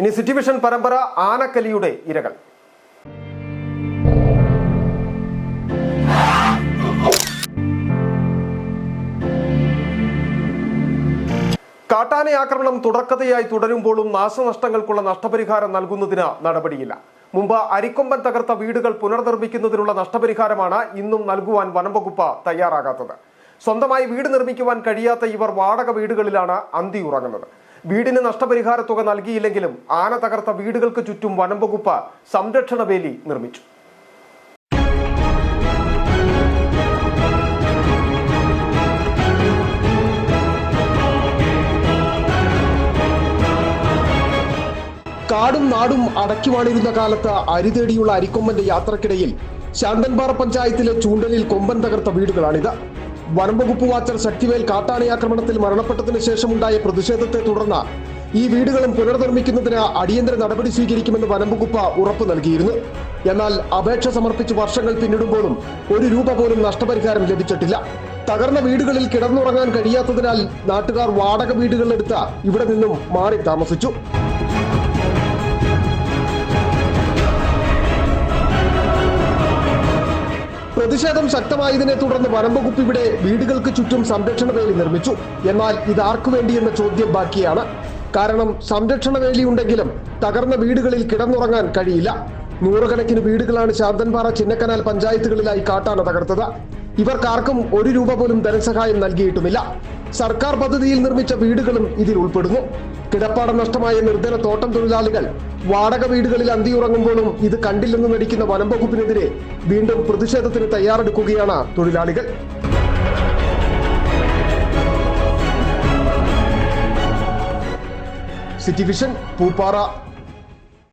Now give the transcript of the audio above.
ഇനി city vision പരമ്പര ആനക്കലിയുടെ ഇരകൾ. കാട്ടാന ആക്രമണം തുടർക്കഥയായി തുടരുമ്പോഴും നാശനഷ്ടങ്ങൾക്കുള്ള നഷ്ടപരിഹാരം നൽകുന്നതിന് നടപടിയില്ല. മുമ്പ് അരിക്കൊമ്പൻ തകർത്ത വീടുകൾ പുനർനിർമ്മിക്കുന്നതിനുള്ള നഷ്ടപരിഹാരമാണ് ഇന്നും നൽകുവാൻ വനംവകുപ്പ് തയ്യാറാകാത്തത്. സ്വന്തമായി വീട് നിർമ്മിക്കുവാൻ കഴിയാത്ത ഇവർ വാടക വീടുകളിലാണ് അന്തി ഉറങ്ങുന്നത്. വീടിന് നഷ്ടപരിഹാര തുക നൽകിയില്ലെങ്കിലും ആന തകർത്ത വീടുകൾക്ക് ചുറ്റും വനംവകുപ്പ് സംരക്ഷണ വേലി നിർമ്മിച്ചു. കാടും നാടും അടക്കിവാണിരുന്ന കാലത്ത് അരിതേടിയുള്ള അരിക്കൊമ്പന്റെ യാത്രക്കിടയിൽ ശാന്തൻപാറ പഞ്ചായത്തിലെ ചൂണ്ടലിൽ കൊമ്പൻ തകർത്ത വീടുകളാണിത്. വനംവകുപ്പ് വാച്ചർ ശക്തിവേൽ കാട്ടാനയാക്രമണത്തിൽ മരണപ്പെട്ടതിനു ശേഷമുണ്ടായ പ്രതിഷേധത്തെ തുടർന്ന് ഈ വീടുകളും പുനർനിർമ്മിക്കുന്നതിന് അടിയന്തര നടപടി സ്വീകരിക്കുമെന്ന് വനംവകുപ്പ് ഉറപ്പു നൽകിയിരുന്നു. എന്നാൽ അപേക്ഷ സമർപ്പിച്ച് വർഷങ്ങൾ പിന്നിടുമ്പോഴും ഒരു രൂപ പോലും നഷ്ടപരിഹാരം ലഭിച്ചിട്ടില്ല. തകർന്ന വീടുകളിൽ കിടന്നുറങ്ങാൻ കഴിയാത്തതിനാൽ നാട്ടുകാർ വാടക വീടുകളിലെടുത്ത് ഇവിടെ നിന്നും മാറി താമസിച്ചു. പ്രതിഷേധം ശക്തമായതിനെ തുടർന്ന് വനംവകുപ്പ് ഇവിടെ വീടുകൾക്ക് ചുറ്റും സംരക്ഷണ വേലി നിർമ്മിച്ചു. എന്നാൽ ഇത് ആർക്കു വേണ്ടിയെന്ന ചോദ്യം ബാക്കിയാണ്. കാരണം സംരക്ഷണ വേലി ഉണ്ടെങ്കിലും തകർന്ന വീടുകളിൽ കിടന്നുറങ്ങാൻ കഴിയില്ല. നൂറുകണക്കിന് വീടുകളാണ് ശാന്തൻപാറ ചിന്നക്കനാൽ പഞ്ചായത്തുകളിലായി കാട്ടാന തകർത്തത്. ഇവർക്കാർക്കും ഒരു രൂപ പോലും ധനസഹായം നൽകിയിട്ടുമില്ല. സർക്കാർ പദ്ധതിയിൽ നിർമ്മിച്ച വീടുകളും ഇതിൽ ഉൾപ്പെടുന്നു. കിടപ്പാടം നഷ്ടമായ നിർധന തോട്ടം തൊഴിലാളികൾ വാടക വീടുകളിൽ അന്തിയുറങ്ങുമ്പോഴും ഇത് കണ്ടില്ലെന്ന് നടിക്കുന്ന വനം വകുപ്പിനെതിരെ വീണ്ടും പ്രതിഷേധത്തിന് തയ്യാറെടുക്കുകയാണ് തൊഴിലാളികൾ. City vision Pooppara